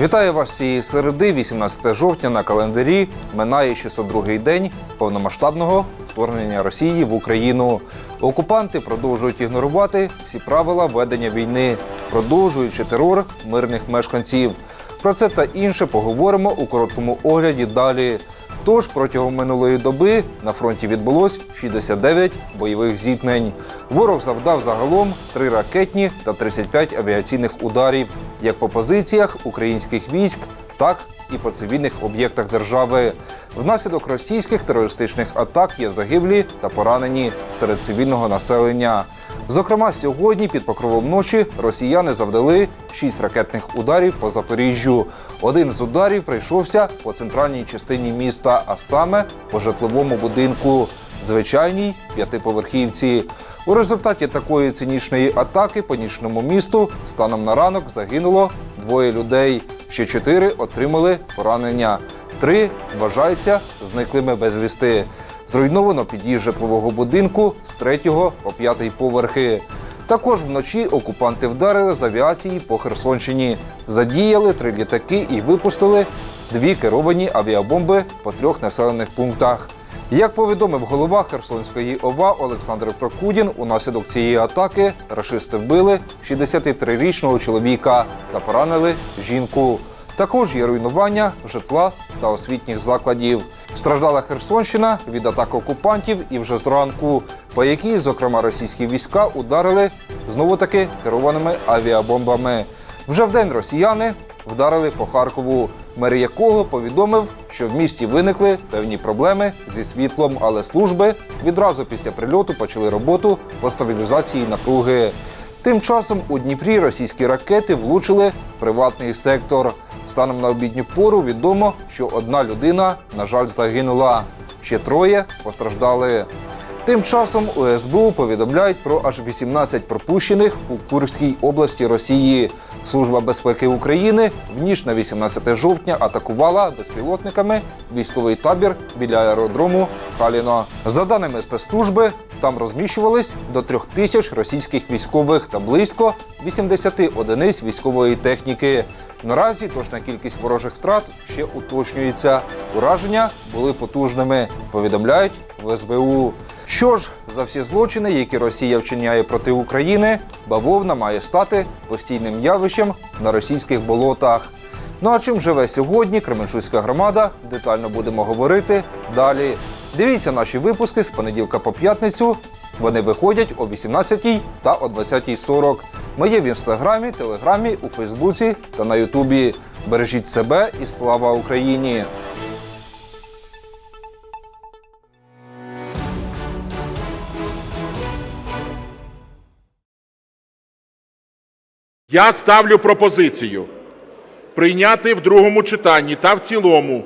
Вітаю вас цієї середи, 18 жовтня на календарі. Минає 602-й день повномасштабного вторгнення Росії в Україну. Окупанти продовжують ігнорувати всі правила ведення війни, продовжуючи терор мирних мешканців. Про це та інше поговоримо у короткому огляді далі. Тож протягом минулої доби на фронті відбулось 69 бойових зіткнень. Ворог завдав загалом 3 ракетні та 35 авіаційних ударів як по позиціях українських військ, так і по цивільних об'єктах держави. Внаслідок російських терористичних атак є загиблі та поранені серед цивільного населення. Зокрема, сьогодні під покровом ночі росіяни завдали шість ракетних ударів по Запоріжжю. Один з ударів прийшовся по центральній частині міста, а саме по житловому будинку, звичайній п'ятиповерхівці. У результаті такої цинічної атаки по нічному місту станом на ранок загинуло двоє людей. Ще чотири отримали поранення. Три вважаються зниклими безвісти. Зруйновано під'їзд житлового будинку з третього по п'ятий поверхи. Також вночі окупанти вдарили з авіації по Херсонщині, задіяли три літаки і випустили дві керовані авіабомби по трьох населених пунктах. Як повідомив голова Херсонської ОВА Олександр Прокудін, унаслідок цієї атаки рашисти вбили 63-річного чоловіка та поранили жінку. Також є руйнування житла та освітніх закладів. Страждала Херсонщина від атак окупантів і вже зранку, по якій, зокрема, російські війська ударили знову таки керованими авіабомбами. Вже вдень росіяни вдарили по Харкову, мер якого повідомив, що в місті виникли певні проблеми зі світлом, але служби відразу після прильоту почали роботу по стабілізації напруги. Тим часом у Дніпрі російські ракети влучили в приватний сектор. Станом на обідню пору відомо, що одна людина, на жаль, загинула. Ще троє постраждали. Тим часом у СБУ повідомляють про аж 18 пропущених у Курській області Росії. Служба безпеки України в ніч на 18 жовтня атакувала безпілотниками військовий табір біля аеродрому Халіно. За даними спецслужби, там розміщувались до трьох тисяч російських військових та близько 80 одиниць військової техніки. Наразі точна кількість ворожих втрат ще уточнюється. Ураження були потужними, повідомляють в СБУ. Що ж, за всі злочини, які Росія вчиняє проти України, бавовна має стати постійним явищем на російських болотах. Ну а чим живе сьогодні Кременчуцька громада? Детально будемо говорити далі. Дивіться наші випуски з понеділка по п'ятницю. Вони виходять о 18 та о 20.40. Ми є в інстаграмі, телеграмі, у Фейсбуці та на Ютубі. Бережіть себе і слава Україні! Я ставлю пропозицію прийняти в другому читанні та в цілому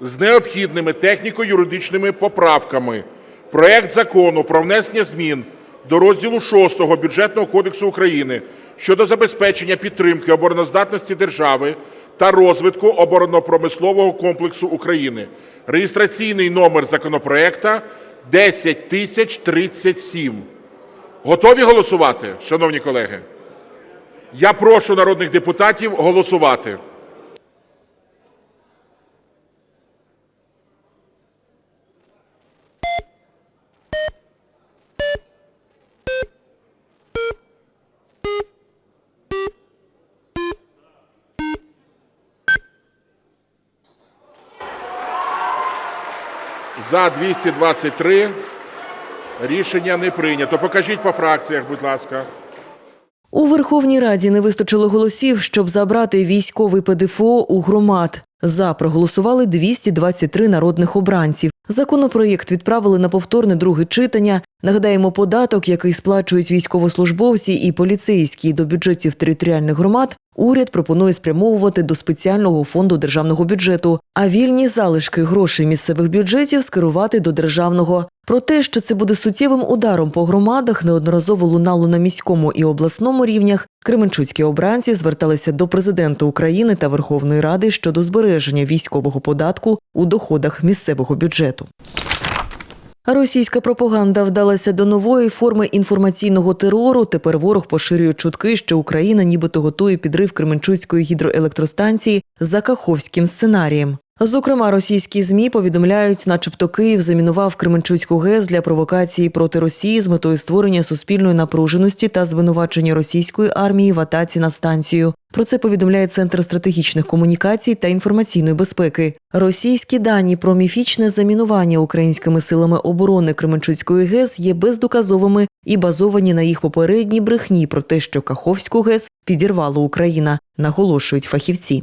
з необхідними техніко-юридичними поправками проект Закону про внесення змін до розділу 6 Бюджетного кодексу України щодо забезпечення підтримки обороноздатності держави та розвитку оборонно-промислового комплексу України. Реєстраційний номер законопроекта 10037. Готові голосувати, шановні колеги? Я прошу народних депутатів голосувати. За 223 рішення не прийнято. Покажіть по фракціях, будь ласка. У Верховній Раді не вистачило голосів, щоб забрати військовий ПДФО у громад. За проголосували 223 народних обранців. Законопроєкт відправили на повторне друге читання. Нагадаємо, податок, який сплачують військовослужбовці і поліцейські до бюджетів територіальних громад, уряд пропонує спрямовувати до спеціального фонду державного бюджету, а вільні залишки грошей місцевих бюджетів скерувати до державного. Про те, що це буде суттєвим ударом по громадах, неодноразово лунало на міському і обласному рівнях. Кременчуцькі обранці зверталися до президента України та Верховної Ради щодо збереження військового податку у доходах місцевого бюджету. Російська пропаганда вдалася до нової форми інформаційного терору. Тепер ворог поширює чутки, що Україна нібито готує підрив Кременчуцької гідроелектростанції за каховським сценарієм. Зокрема, російські змі повідомляють, начебто Київ замінував Кременчуцьку ГЕС для провокації проти Росії з метою створення суспільної напруженості та звинувачення російської армії в атаці на станцію. Про це повідомляє Центр стратегічних комунікацій та інформаційної безпеки. Російські дані про міфічне замінування українськими силами оборони Кременчуцької ГЕС є бездоказовими і базовані на їх попередній брехні про те, що Каховську ГЕС підірвала Україна, наголошують фахівці.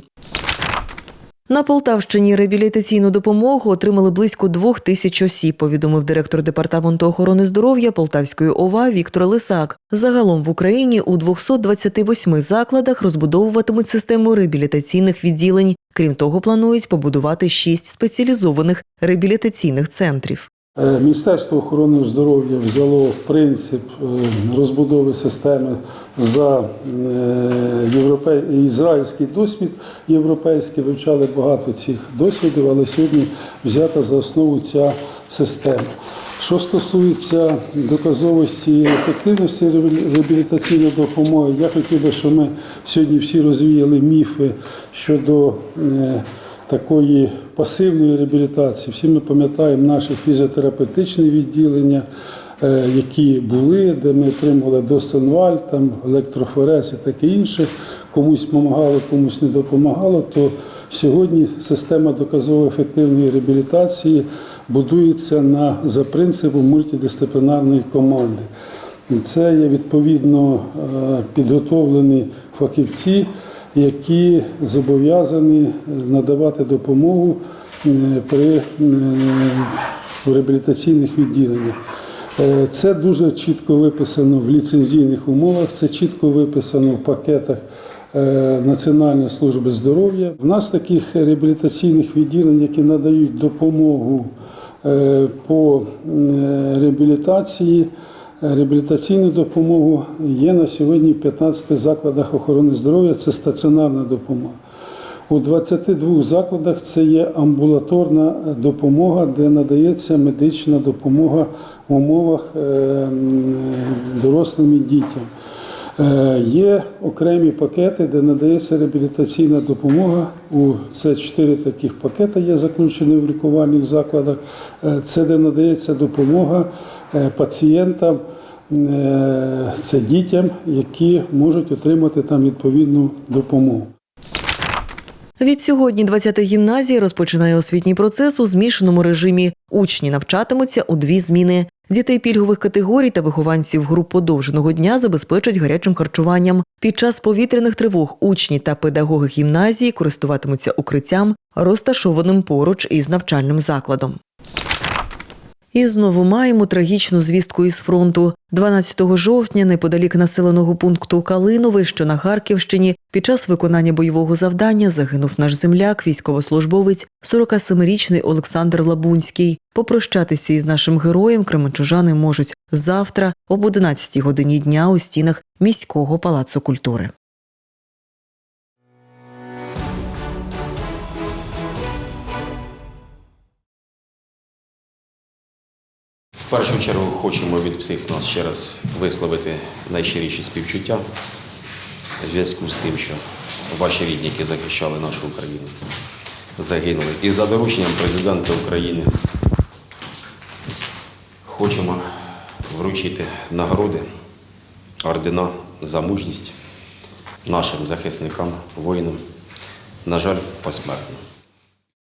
На Полтавщині реабілітаційну допомогу отримали близько двох тисяч осіб, повідомив директор департаменту охорони здоров'я Полтавської ОВА Віктор Лисак. Загалом в Україні у 228 закладах розбудовуватимуть систему реабілітаційних відділень. Крім того, планують побудувати шість спеціалізованих реабілітаційних центрів. Е, Міністерство охорони здоров'я взяло принцип е, розбудови системи за е, європей... ізраїльський досвід європейський. Вивчали багато цих досвідів, але сьогодні взята за основу ця система. Що стосується доказовості і ефективності реабілі- реабілітаційної допомоги, я хотів би, щоб ми сьогодні всі розвіяли міфи щодо такої пасивної реабілітації. Всі ми пам'ятаємо наші фізіотерапевтичні відділення, е, які були, де ми отримували досонваль, там електрофорез і таке інше. Комусь допомагало, комусь не допомагало. То сьогодні система доказово ефективної реабілітації будується на за принципом мультидисциплінарної команди. Це є відповідно е, підготовлені фахівці, які зобов'язані е, надавати допомогу е, при е, реабілітаційних відділеннях. Це дуже чітко виписано в ліцензійних умовах, це чітко виписано в пакетах Національної служби здоров'я. У нас таких реабілітаційних відділень, які надають допомогу по реабілітації, реабілітаційну допомогу є на сьогодні в 15 закладах охорони здоров'я. Це стаціонарна допомога. У 22 закладах це є амбулаторна допомога, де надається медична допомога в умовах е, дорослим і дітям. Е, Є окремі пакети, де надається реабілітаційна допомога. У це чотири таких пакети є заключені в лікувальних закладах. Е, Це де надається допомога пацієнтам, е, це дітям, які можуть отримати там відповідну допомогу. Від сьогодні 20-та гімназія розпочинає освітній процес у змішаному режимі. Учні навчатимуться у дві зміни. Дітей пільгових категорій та вихованців груп подовженого дня забезпечать гарячим харчуванням. Під час повітряних тривог учні та педагоги гімназії користуватимуться укриттям, розташованим поруч із навчальним закладом. І знову маємо трагічну звістку із фронту. 12 жовтня, неподалік населеного пункту Калинове, що на Харківщині, під час виконання бойового завдання загинув наш земляк, військовослужбовець, 47-річний Олександр Лабунський. Попрощатися із нашим героєм кременчужани можуть завтра об 11 годині дня у стінах міського палацу культури. Першу чергу хочемо від всіх нас ще раз висловити найщиріші співчуття в зв'язку з тим, що ваші рідні, які захищали нашу Україну, загинули. І за дорученням президента України хочемо вручити нагороди, ордена за мужність нашим захисникам, воїнам, на жаль, посмертно.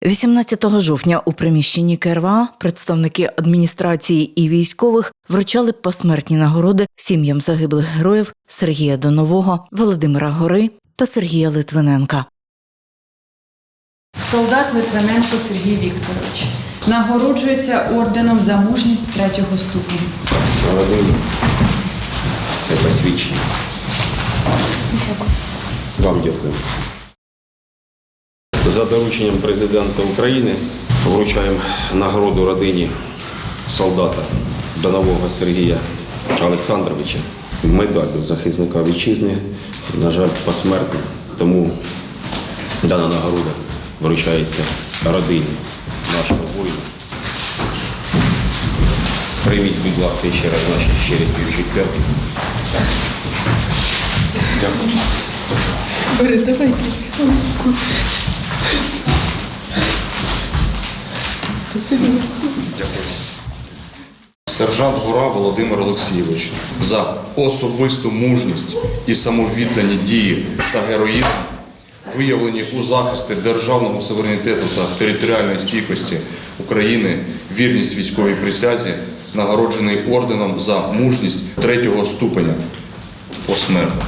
18 жовтня у приміщенні КРВА представники адміністрації і військових вручали посмертні нагороди сім'ям загиблих героїв Сергія Донового, Володимира Гори та Сергія Литвиненка. Солдат Литвиненко Сергій Вікторович нагороджується орденом за мужність третього ступеня. Родині це посвідчення. Вам дякую. За дорученням президента України вручаємо нагороду родині солдата Донового Сергія Олександровича. Медаль до захисника вітчизни, на жаль, посмертно. Тому дана нагорода вручається родині нашого воїна. Прийміть, будь ласка, ще раз наші щирі співчуття. Дякую. Сержант Гора Володимир Олексійович за особисту мужність і самовіддані дії та героїзм, виявлені у захисті державного суверенітету та територіальної стійкості України, вірність військовій присязі, нагороджений орденом за мужність третього ступеня посмертно.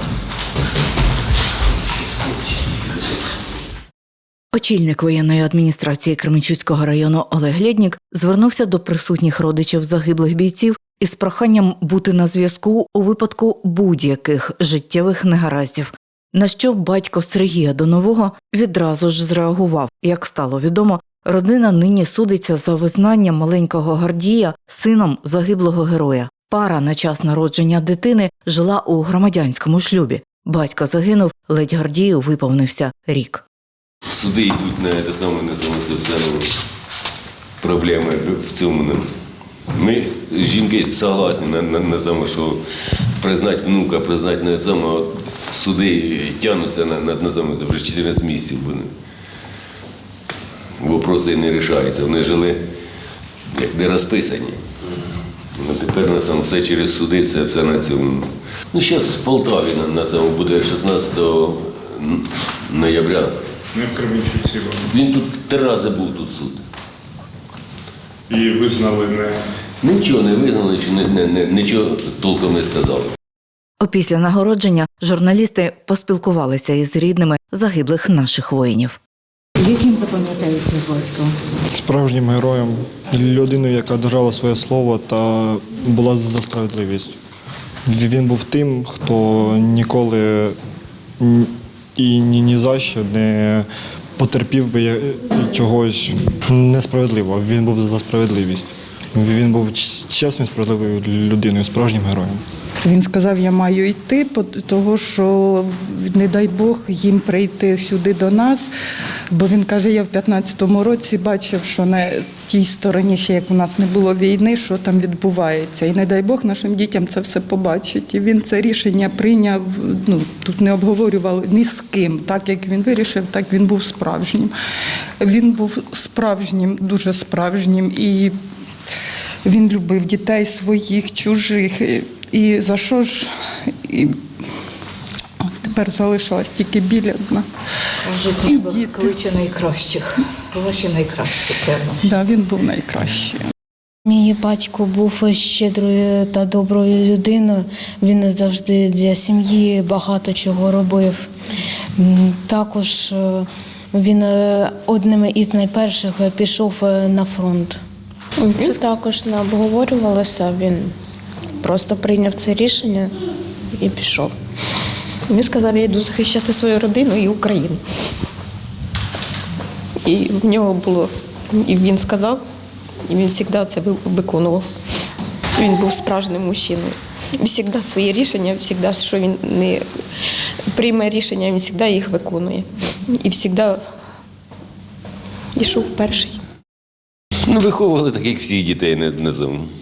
Очільник воєнної адміністрації Кременчуцького району Олег Лєднік звернувся до присутніх родичів загиблих бійців із проханням бути на зв'язку у випадку будь-яких життєвих негараздів. На що батько Сергія Донового відразу ж зреагував. Як стало відомо, родина нині судиться за визнання маленького Гардія сином загиблого героя. Пара на час народження дитини жила у громадянському шлюбі. Батько загинув, ледь Гардію виповнився рік. Суди йдуть на те саме, не саме це все ну, проблеми в- цьому. ну. Ми, жінки, согласні на, на, на саме, що признати внука, признати на саме, от суди тягнуться на, на, на саме, вже 14 місяців буде. Вопроси не рішаються. Вони жили як не розписані. Ну, тепер на саме все через суди, все, все на цьому. Ну, зараз в Полтаві на, на цьому буде 16 ноября. Не в Кременчуці вони. Він тут три рази був тут суд. І визнали не Нічого не визнали, чи не, не, не, нічого толком не сказали. Опісля нагородження журналісти поспілкувалися із рідними загиблих наших воїнів. Яким запам'ятається батько? справжнім героєм, людиною, яка держала своє слово та була за справедливість. Він був тим, хто ніколи ні- і ні, ні за що не потерпів би чогось несправедливого. Він був за справедливість. Він був чесною, справедливою людиною, справжнім героєм. Він сказав, я маю йти, того що не дай Бог їм прийти сюди до нас. Бо він каже, я в 15-му році бачив, що на тій стороні, ще як у нас не було війни, що там відбувається. І не дай Бог нашим дітям це все побачить. І він це рішення прийняв. Ну тут не обговорювали ні з ким. Так як він вирішив, так він був справжнім. Він був справжнім, дуже справжнім і. Він любив дітей своїх, чужих. І, за що ж і тепер залишилась тільки біля одна. І діти. кличе найкращих. Ваші найкращі, певно. Да, він був найкращий. Мій батько був щедрою та доброю людиною. Він завжди для сім'ї багато чого робив. Також е, він е, одним із найперших пішов е, на фронт. Це також не обговорювалося. Він просто прийняв це рішення і пішов. Він сказав, я йду захищати свою родину і Україну. І в нього було, і він сказав, і він завжди це виконував. Він був справжнім мужчиною. Завжди свої рішення, завжди, що він не прийме рішення, він завжди їх виконує. І завжди йшов перший. Ну, виховували так, як всіх дітей на, на цьому. До-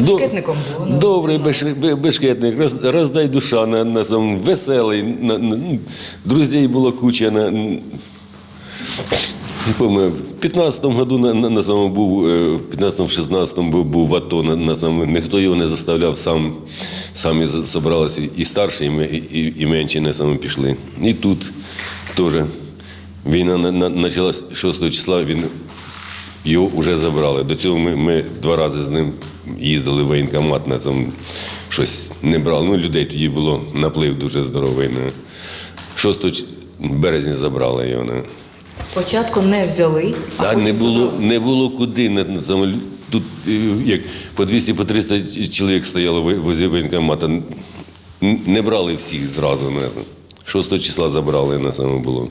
Бешкетником був, ну, Добрий беш- бешкетник, роз, роздай душа на, на цьому, веселий. На, на, ну, друзей було куча. На, не пам'ятаю, в 15-му году на, на, на самому був, е, в 15-16 був, був в АТО, на, на самому, ніхто його не заставляв, сам, самі зібралися, і старші, і, і, і менші на самому пішли. І тут теж війна на, на, почалась 6 числа, він його вже забрали. До цього ми, ми два рази з ним їздили в воєнкомат, на цьому щось не брали. Ну, людей тоді було наплив дуже здоровий. ну. 6 березня забрали його. ну. Спочатку не взяли, а Та потім не було, забрали. не було куди. На, на цьому тут е, як по 200 по 300 чоловік стояло в- воєнкомата. Не брали всіх зразу. На це. 6 числа забрали на саме було.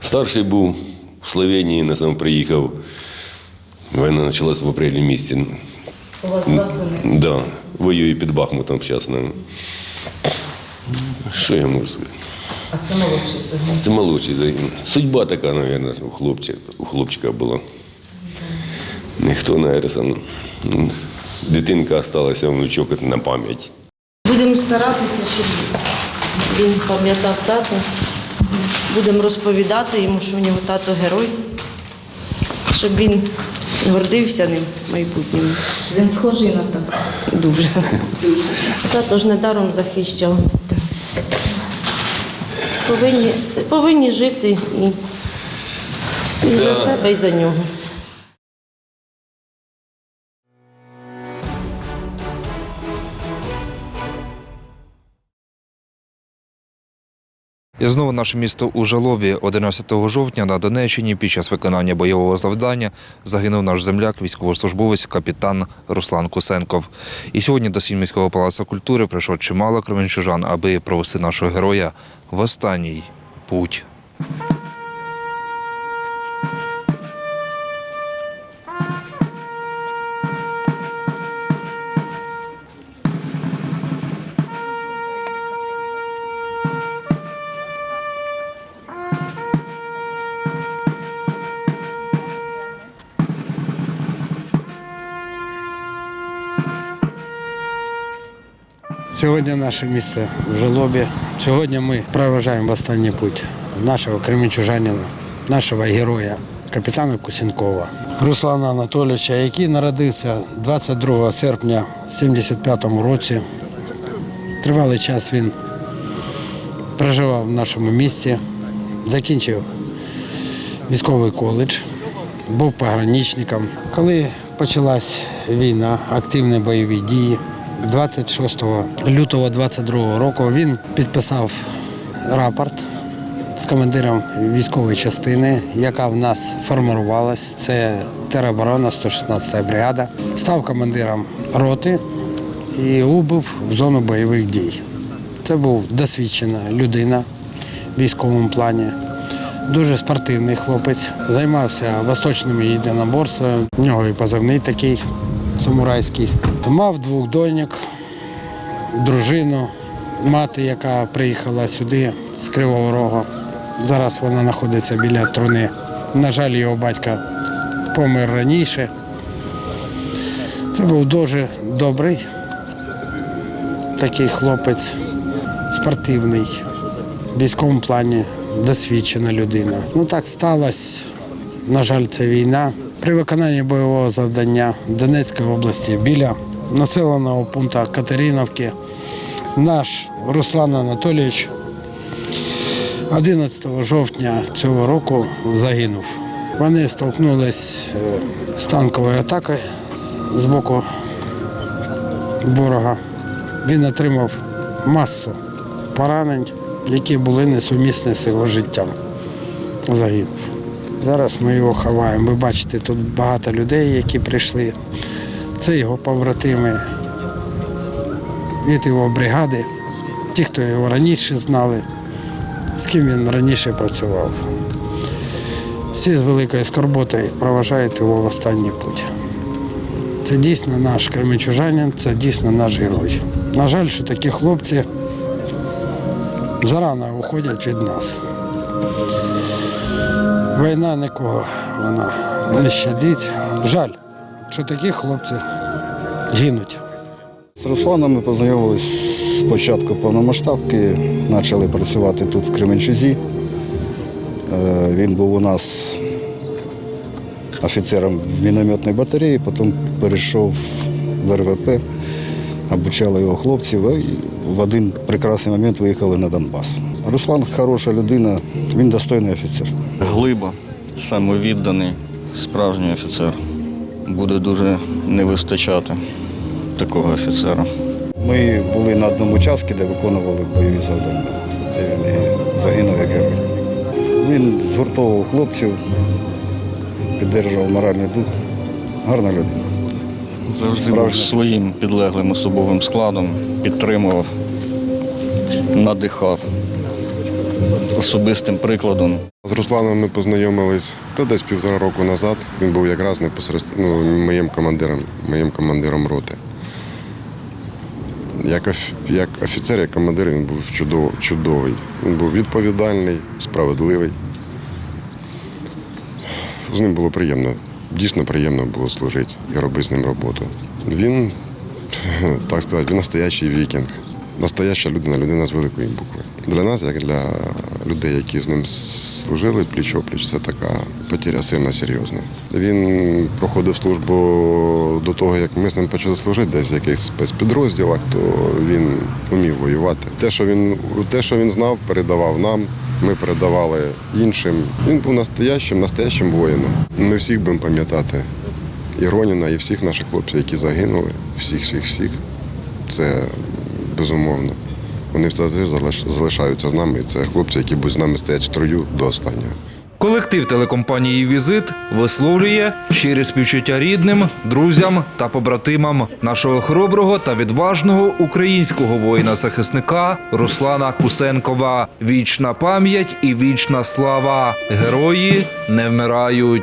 Старший був в Словенії, на саме приїхав. Війна почалась в апрелі місяці. У вас два сини. Да, воює під Бахмутом зараз. Що я можу сказати? А це молодший син. Це молодший загін. Судьба така, мабуть, у хлопчика, у хлопчика була. Ніхто, навіть, сам, дитинка залишилася, внучок на пам'ять. Будемо старатися, щоб він пам'ятав тата. Будемо розповідати йому, що в нього тато герой, щоб він гордився ним в майбутньому. Він схожий на тата. Дуже. Тато ж недаром захищав. Повинні, повинні жити і, і за себе, і за нього. І знову наше місто у жалобі 11 жовтня на Донеччині під час виконання бойового завдання загинув наш земляк, військовослужбовець, капітан Руслан Кусенков. І сьогодні до Сільміського палацу культури прийшло чимало кременчужан, аби провести нашого героя в останній путь. Сьогодні наше місце в Жолобі. Сьогодні ми проважаємо в останній путь нашого кременчужанина, нашого героя, капітана Кусінкова, Руслана Анатолійовича, який народився 22 серпня 75-му році. Тривалий час він проживав в нашому місті, закінчив військовий коледж, був пограничником. Коли почалась війна, активні бойові дії, 26 лютого 22 року він підписав рапорт з командиром військової частини, яка в нас формувалась. Це тероборона 116 бригада. Став командиром роти і убув в зону бойових дій. Це був досвідчена людина в військовому плані. Дуже спортивний хлопець, займався восточними єдиноборствами. У нього і позивний такий самурайський. Мав двох доньок, дружину, мати, яка приїхала сюди з Кривого Рогу. Зараз вона знаходиться біля труни. На жаль, його батько помер раніше. Це був дуже добрий такий хлопець, спортивний, в військовому плані досвідчена людина. Ну так сталося. На жаль, це війна. При виконанні бойового завдання в Донецькій області біля населеного пункту Катериновки наш Руслан Анатолійович 11 жовтня цього року загинув. Вони столкнулись е, з танковою атакою з боку ворога. Він отримав масу поранень, які були несумісні з його життям. Загинув. Зараз ми його ховаємо. Ви бачите, тут багато людей, які прийшли. Це його побратими від його бригади, ті, хто його раніше знали, з ким він раніше працював. Всі з великою скорботою проважають його в останній путь. Це дійсно наш кременчужанин, це дійсно наш герой. На жаль, що такі хлопці зарано уходять від нас. Війна нікого вона не щадить. Жаль, що такі хлопці гинуть. З Русланом ми познайомилися з початку повномасштабки, почали працювати тут в Кременчузі. Е, Він був у нас офіцером в мінометній батареї, потім перейшов в РВП, обучали його хлопців і в один прекрасний момент виїхали на Донбас. Руслан хороша людина, він достойний офіцер. Глиба, самовідданий, справжній офіцер. Буде дуже не вистачати такого офіцера. Ми були на одному участку, де виконували бойові завдання, де він і загинув як герой. Він згуртовував хлопців, підтримував моральний дух. Гарна людина. Завжди був своїм підлеглим особовим складом, підтримував, надихав особистим прикладом. З Русланом ми познайомились та десь півтора року назад. Він був якраз непосередньо ну, моїм командиром, моїм командиром роти. Як, як офіцер, як командир він був чудов, чудовий. Він був відповідальний, справедливий. З ним було приємно, дійсно приємно було служити і робити з ним роботу. Він, так сказати, він настоящий вікінг. Настояща людина, людина з великої букви. Для нас, як для людей, які з ним служили пліч-опліч, це така потеря сильно серйозна. Він проходив службу до того, як ми з ним почали служити, десь в якихось спецпідрозділах, то він вмів воювати. Те, що він, те, що він знав, передавав нам. Ми передавали іншим. Він був настоящим, настоящим воїном. Ми всіх будемо пам'ятати. І Роніна, і всіх наших хлопців, які загинули, всіх, всіх, всіх. Це безумовно. Вони завжди залиш- залишаються з нами. Це хлопці, які будуть з нами стоять в строю до останнього. Колектив телекомпанії Візит висловлює щирі співчуття рідним, друзям та побратимам нашого хороброго та відважного українського воїна-захисника Руслана Кусенкова. Вічна пам'ять і вічна слава. Герої не вмирають.